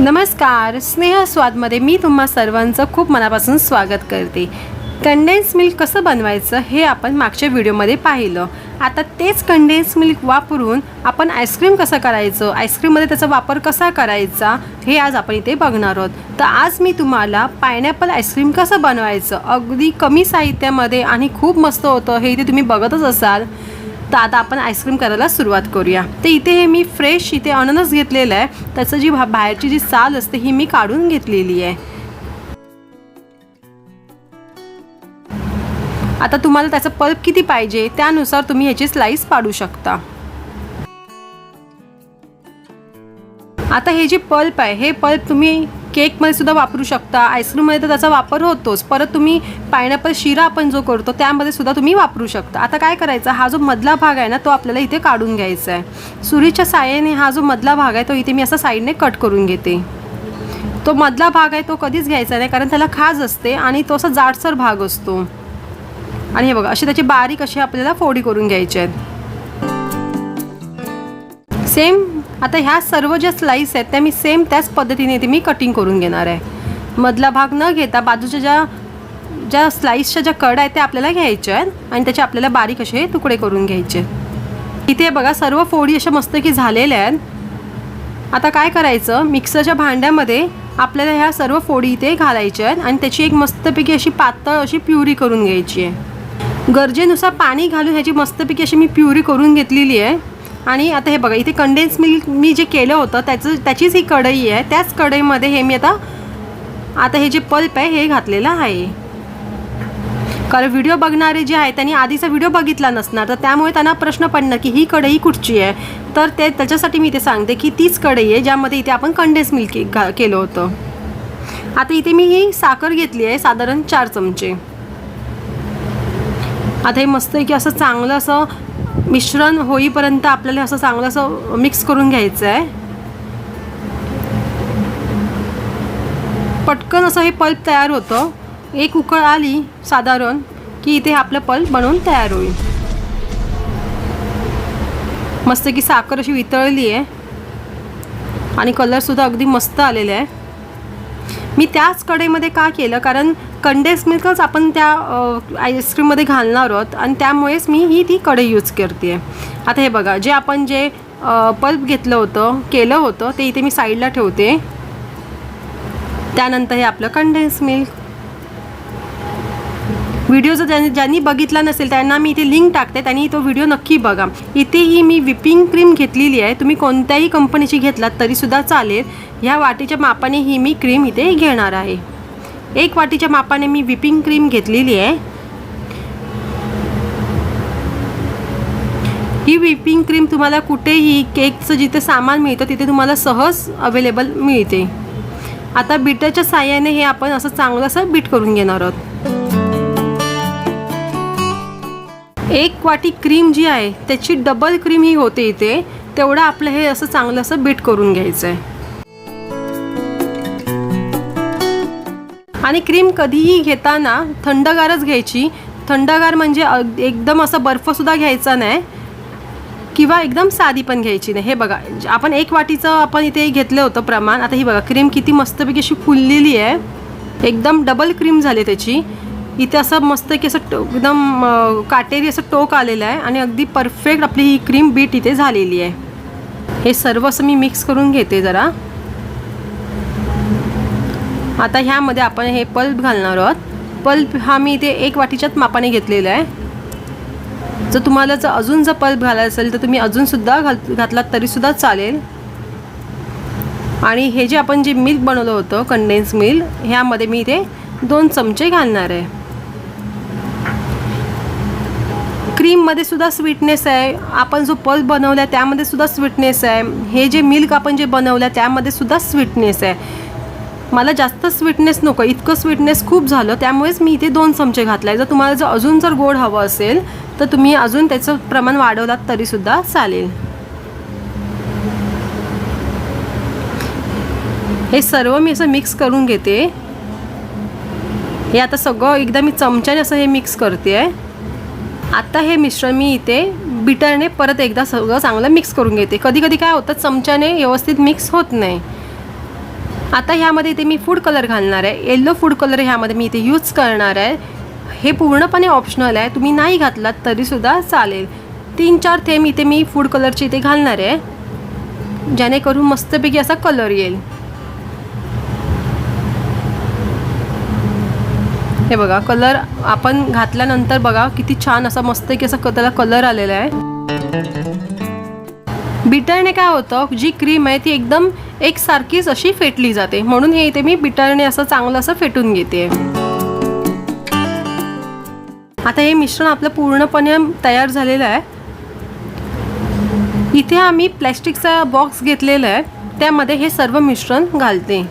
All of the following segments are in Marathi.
नमस्कार स्नेह स्वादमध्ये मी तुम्हा सर्वांचं खूप मनापासून स्वागत करते. कंडेन्स मिल्क कसं बनवायचं हे आपण मागच्या व्हिडिओमध्ये पाहिलं. आता तेच कंडेन्स मिल्क वापरून आपण आईस्क्रीम कसं करायचं आईस्क्रीममध्ये त्याचा वापर कसा करायचा हे आज आपण इथे बघणार आहोत. तर आज मी तुम्हाला पायनॅपल आईस्क्रीम कसं बनवायचं अगदी कमी साहित्यामध्ये आणि खूप मस्त होतं हे इथे तुम्ही बघतच असाल. तर आता आपण आईस्क्रीम करायला सुरुवात करूया. तर इथे हे मी फ्रेश इथे अननस घेतलेलं आहे. त्याचं जी भा- बाहेरची जी साल असते ही मी काढून घेतलेली आहे. आता तुम्हाला त्याचं पल्प किती पाहिजे त्यानुसार तुम्ही ह्याची स्लाईस पाडू शकता. आता हे जे पल्प आहे हे पल्प तुम्ही केकमध्ये सुद्धा वापरू शकता आईस्क्रीममध्ये तर त्याचा वापर होतोच. परत तुम्ही पायनॅपल शिरा आपण जो करतो त्यामध्ये सुद्धा तुम्ही वापरू शकता. आता काय करायचं हा जो मधला भाग आहे ना तो आपल्याला इथे काढून घ्यायचा आहे. सुरीच्या साह्याने हा जो मधला भाग आहे तो इथे मी असा साईडने कट करून घेते. तो मधला भाग आहे तो कधीच घ्यायचा नाही कारण त्याला खाज असते आणि तो असा जाडसर भाग असतो. आणि हे बघा अशी त्याची बारीक अशी आपल्याला फोडी करून घ्यायची आहेत. सेम आता ह्या सर्व ज्या स्लाईस आहेत त्या मी सेम त्याच पद्धतीने ते मी कटिंग करून घेणार आहे. मधला भाग न घेता बाजूच्या ज्या ज्या स्लाईसच्या ज्या कड आहेत त्या आपल्याला घ्यायच्या आहेत आणि त्याचे आपल्याला बारीक असे तुकडे करून घ्यायचे आहेत. इथे बघा सर्व फोडी अशा मस्त की झालेल्या आहेत. आता काय करायचं? मिक्सरच्या भांड्यामध्ये आपल्याला ह्या सर्व फोडी इथे घालायच्या आहेत आणि त्याची एक मस्तपैकी अशी पातळ अशी प्युरी करून घ्यायची आहे. गरजेनुसार पाणी घालून ह्याची मस्तपैकी अशी मी प्युरी करून घेतलेली आहे. आणि आता हे बघा इथे कंडेन्स मिल्क मी जे केलं होतं त्याचं त्याचीच ही कढई आहे. त्याच कढईमध्ये हे मी आता आता हे जे पल्प आहे हे घातलेलं आहे. कारण व्हिडिओ बघणारे जे आहेत त्यांनी आधीचा व्हिडिओ बघितला नसणार. तर त्यामुळे त्यांना प्रश्न पडणार की ही कढई कुठची आहे? तर ते त्याच्यासाठी मी इथे सांगते की तीच कढई आहे ज्यामध्ये इथे आपण कंडेन्स मिल्क घा केलं होतं. आता इथे मी ही साखर घेतली आहे साधारण चार चमचे. आता हे मस्त की असं चांगलं असं मिश्रण होईपर्यंत आपल्याला असं चांगलं असं मिक्स करून घ्यायचं आहे पटकन असं हे पल्प तयार होतं. एक उकळ आली साधारण की इथे आपलं पल्प बनवून तयार होईल. मस्त की साखर अशी वितळली आहे. आणि कलरसुद्धा अगदी मस्त आलेला आहे. मी त्याच कडेमध्ये का केलं? कारण कंडेन्स मिल्कच आपण त्या आईस्क्रीममध्ये घालणार आहोत आणि त्यामुळेच मी ही ती कढई यूज करते आता हे बघा जे आपण जे पल्प घेतलं होतं केलं होतं ते इथे मी साईडला ठेवते. त्यानंतर हे आपलं कंडेन्स मिल्क. व्हिडिओ जर ज्यांनी ज्यांनी बघितला नसेल त्यांना मी इथे लिंक टाकते त्यांनी तो व्हिडिओ नक्की बघा. इथेही मी विपिंग क्रीम घेतलेली आहे. तुम्ही कोणत्याही कंपनीची घेतलात तरीसुद्धा चालेल. ह्या वाटीच्या मापाने ही मी क्रीम इथे घेणार आहे. एक वाटीच्या मापाने मी विपिंग क्रीम घेतलेली आहे. ही विपिंग क्रीम तुम्हाला कुठेही केकचं जिथे सामान मिळतं तिथे तुम्हाला सहज अवेलेबल मिळते. आता बीटरच्या साह्याने हे आपण असं चांगलं असं बीट करून घेणार आहोत. एक वाटी क्रीम जी आहे त्याची डबल क्रीम ही होते इथे. तेवढं आपलं हे असं चांगलं असं बीट करून घ्यायचं आहे आणि क्रीम कधीही घेताना थंडगारच घ्यायची. थंडगार म्हणजे अग- एकदम असं बर्फसुद्धा घ्यायचा नाही किंवा एकदम साधी पण घ्यायची नाही. हे बघा आपण एक वाटीचं आपण इथे घेतलं होतं प्रमाण. आता ही बघा क्रीम किती मस्तपैकी अशी फुललेली आहे. एकदम डबल क्रीम झाली त्याची. इथे असं मस्त की असं टो- एकदम काटेरी असं टोक आलेलं आहे आणि अगदी परफेक्ट आपली ही क्रीम बीट इथे झालेली आहे. हे सर्व असं मी मिक्स करून घेते जरा. आता ह्यामध्ये आपण हे पल्प घालणार आहोत. पल्प हा मी इथे एक वाटीच्याच मापाने घेतलेला आहे. जर तुम्हाला जर अजून जर पल्प घालायचं असेल तर तुम्ही अजूनसुद्धा घाल घातलात तरीसुद्धा चालेल. आणि हे जे आपण जे मिल्क बनवलं होतं कंडेन्स मिल्क ह्यामध्ये मी इथे दोन चमचे घालणार आहे. क्रीममध्ये सुद्धा स्वीटनेस आहे. आपण जो पल्प बनवला आहे त्यामध्ये सुद्धा स्वीटनेस आहे. हे जे मिल्क आपण जे बनवलं आहे त्यामध्ये सुद्धा स्वीटनेस आहे. मला जास्त स्वीटनेस नको इतकं स्वीटनेस खूप झालं त्यामुळेच मी इथे दोन चमचे घातला. आहे जर तुम्हाला जर अजून जर गोड हवं असेल तर तुम्ही अजून त्याचं प्रमाण वाढवलात तरीसुद्धा चालेल. हे सर्व मी असं मिक्स करून घेते. हे आता सगळं एकदा मी चमच्याने असं हे मिक्स करते. आहे आता हे मिश्रण मी इथे बिटरने परत एकदा सगळं चांगलं मिक्स करून घेते. कधी कधी काय होतं चमच्याने व्यवस्थित मिक्स होत नाही. आता ह्यामध्ये इथे मी फूड कलर घालणार आहे. येल्लो फूड कलर ह्यामध्ये मी इथे यूज करणार आहे. हे पूर्णपणे ऑप्शनल आहे. तुम्ही नाही घातलात तरीसुद्धा चालेल. तीन चार थेंब इथे मी फूड कलरचे इथे घालणार आहे. जेणेकरून मस्तपैकी असा कलर येईल. हे बघा कलर आपण घातल्यानंतर बघा किती छान असा मस्त की असा क- त्याला कलर आलेला आहे. बिटरने काय होतं? जी क्रीम आहे ती एकदम एकसारखीच अशी फेटली जाते. म्हणून हे इथे मी बिटरने असं चांगलं असं फेटून घेते. आता हे मिश्रण आपलं पूर्णपणे तयार झालेलं आहे. इथे आम्ही प्लॅस्टिकचा बॉक्स घेतलेला आहे. त्यामध्ये हे सर्व मिश्रण घालते.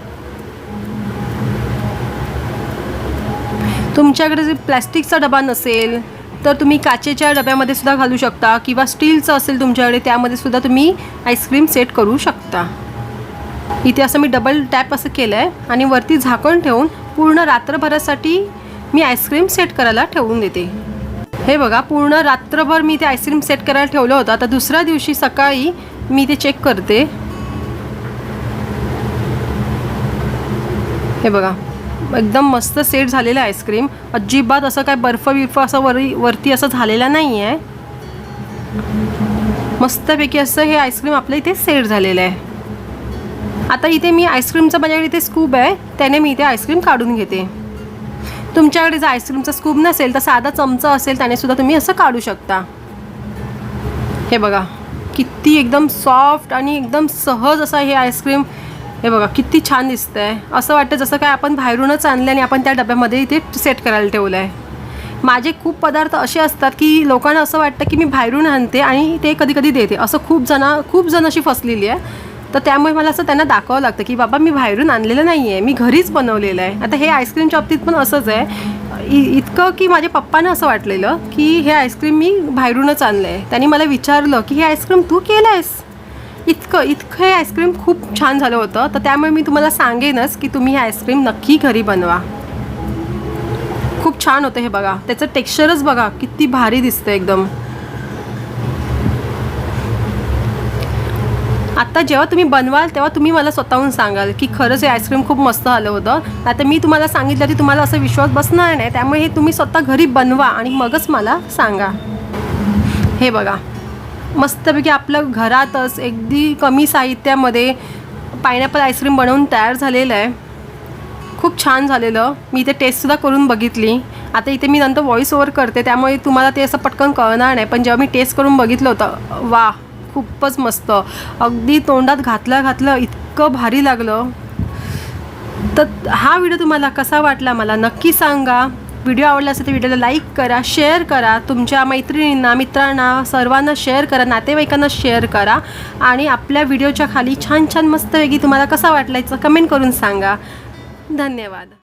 तुमच्याकडे जर प्लॅस्टिकचा डबा नसेल तर तुम्ही काचेच्या डब्यामध्ये सुद्धा घालू शकता किंवा स्टीलचं असेल तुमच्याकडे त्यामध्ये सुद्धा तुम्ही आईस्क्रीम सेट करू शकता. इथे असं मी डबल टॅप असं केलं आहे आणि वरती झाकण ठेवून पूर्ण रात्रभरासाठी मी आईस्क्रीम सेट करायला ठेवून देते. हे बघा पूर्ण रात्रभर मी ते आईस्क्रीम सेट करायला ठेवलं होतं. आता दुसऱ्या दिवशी सकाळी मी ते चेक करते. हे बघा एकदम मस्त सेट झालेलं आहे आईस्क्रीम. अजिबात असं काय बर्फ बिर्फ असं वरी वरती असं झालेलं नाही आहे मस्तपैकी असं हे आईस्क्रीम आपल्या इथे सेट झालेलं आहे. आता इथे मी आईस्क्रीमचं माझ्याकडे इथे स्कूप आहे. त्याने मी इथे आईस्क्रीम काढून घेते. तुमच्याकडे जर आईस्क्रीमचा स्कूप नसेल तर साधा चमचा असेल त्याने सुद्धा तुम्ही असं काढू शकता. हे बघा किती एकदम सॉफ्ट आणि एकदम सहज असा हे आईस्क्रीम हे बघा किती छान दिसतं आहे असं वाटतं जसं काय आपण बाहेरूनच आणलं आणि आपण त्या डब्यामध्ये इथे सेट करायला ठेवलं आहे माझे खूप पदार्थ असे असतात की लोकांना असं वाटतं की मी बाहेरून आणते आणि ते कधी कधी देते. असं खूप जण खूप जण अशी फसलेली आहे. तर त्यामुळे मला असं त्यांना दाखवावं लागतं की बाबा मी बाहेरून आणलेलं नाही आहे मी घरीच बनवलेलं आहे. आता हे आईस्क्रीमच्या बाबतीत पण असंच आहे. इ- इतकं की माझ्या पप्पानं असं वाटलेलं की हे आईस्क्रीम मी बाहेरूनच आणलं आहे त्यांनी मला विचारलं की हे आईस्क्रीम तू केलं आहेस इतकं इतकं हे आईस्क्रीम खूप छान झालं होतं. तर त्यामुळे मी तुम्हाला सांगेनच की तुम्ही हे आईस्क्रीम नक्की घरी बनवा. खूप छान होतं हे बघा. त्याचं टेक्स्चरच बघा किती भारी दिसतं एकदम. आत्ता जेव्हा तुम्ही बनवाल तेव्हा तुम्ही मला स्वतःहून सांगाल की खरंच हे आईस्क्रीम खूप मस्त आलं होतं. आता मी तुम्हाला सांगितलं की तुम्हाला असा विश्वास बसणार नाही. त्यामुळे हे तुम्ही स्वतः घरी बनवा आणि मगच मला सांगा. हे बघा. मस्तपैकी आपलं घरातच अगदी कमी साहित्यामध्ये पायनॅपल आईस्क्रीम बनवून तयार झालेलं आहे. खूप छान झालेलं. मी इथे टेस्टसुद्धा करून बघितली. आता इथे मी नंतर व्हॉइस ओव्हर करते. त्यामुळे तुम्हाला ते असं पटकन कळणार नाही. पण जेव्हा मी टेस्ट करून बघितलं होतं वा खूपच मस्त. अगदी तोंडात घातलं घातलं इतकं भारी लागलं. तर हा व्हिडिओ तुम्हाला कसा वाटला मला नक्की सांगा. व्हिडिओ आवडला असेल तर व्हिडिओला लाईक करा शेअर करा. तुमच्या मैत्रिणींना मित्रांना सर्वांना शेअर करा नातेवाईकांना शेअर करा. आणि आपल्या व्हिडिओच्या खाली छान छान मस्तपैकी तुम्हाला कसा वाटला याचं कमेंट करून सांगा. धन्यवाद.